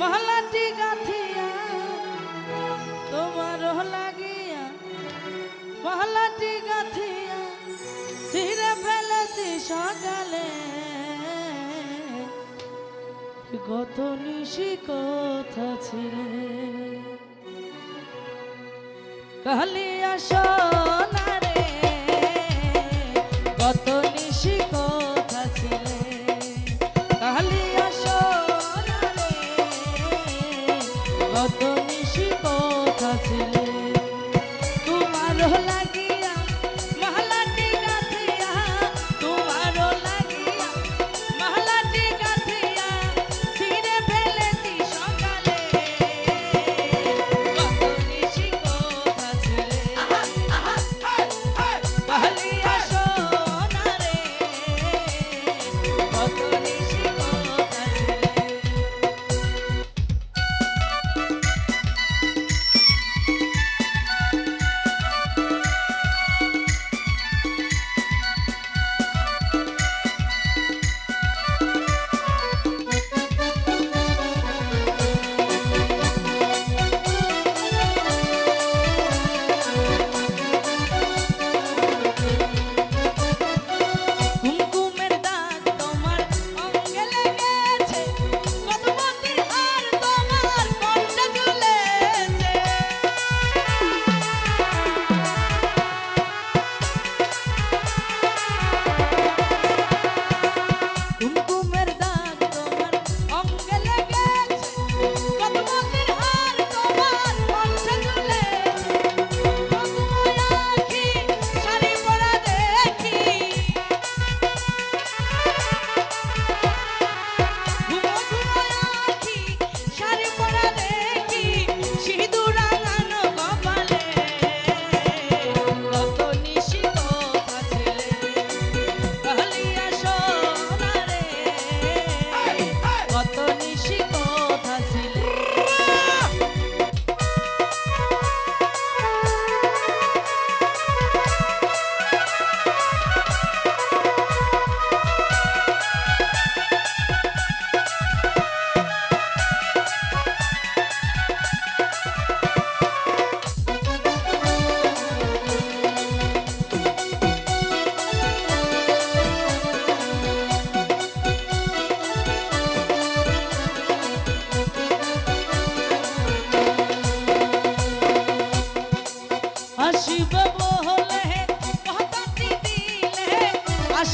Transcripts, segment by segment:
মহলাটি গাঁথিয়া তোমার লাগিয়া। মহলাটি গাঁথিয়া ছিঁড়ে ফেলেছি সকালে। গত নিশি কথা ছিলে। কালিয়া সব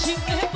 সিংহে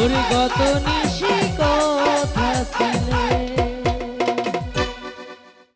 ওরে গত নিশি